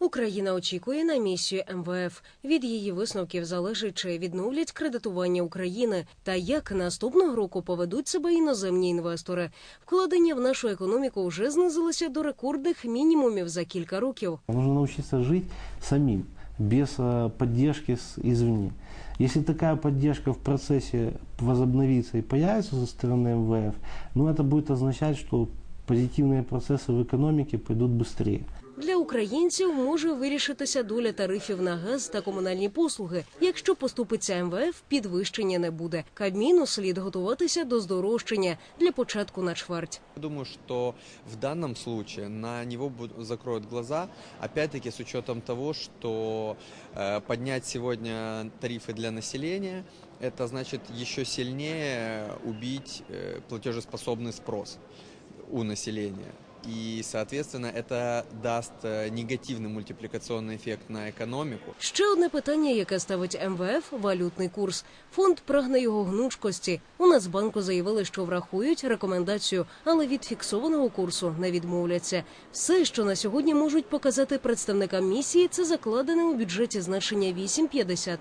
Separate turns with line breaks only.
Україна очікує на місію МВФ. Від її висновків залежить, чи відновлять кредитування України та як наступного року поведуть себе іноземні інвестори. Вкладення в нашу економіку вже знизилися до рекордних мінімумів за кілька років.
Нужно научиться жить самим, без э, поддержки с- извне. Если такая поддержка в процессе возобновится и появится со стороны МВФ, ну это будет означать, что позитивные процессы в экономике пойдут быстрее.
Для українців може вирішитися доля тарифів на газ та комунальні послуги. Якщо поступиться МВФ, підвищення не буде. Кабміну слід готуватися до здорожчання для початку на чверть.
Думаю, что в данном случае на него буд- закроют глаза, опять-таки с учетом того, что э, поднять сегодня тарифы для населения, это значит еще сильнее убить э, платежеспособный спрос у населения. И, соответственно, это даст э, негативный мультипликационный эффект на экономику.
Ще одне питання, яке ставить МВФ – валютний курс. Фонд прагне його гнучкості. У Нацбанку заявили, що врахують рекомендацію, але від фіксованого курсу не відмовляться. Все, що на сьогодні можуть показати представникам місії, це закладене у бюджеті значення 8,50.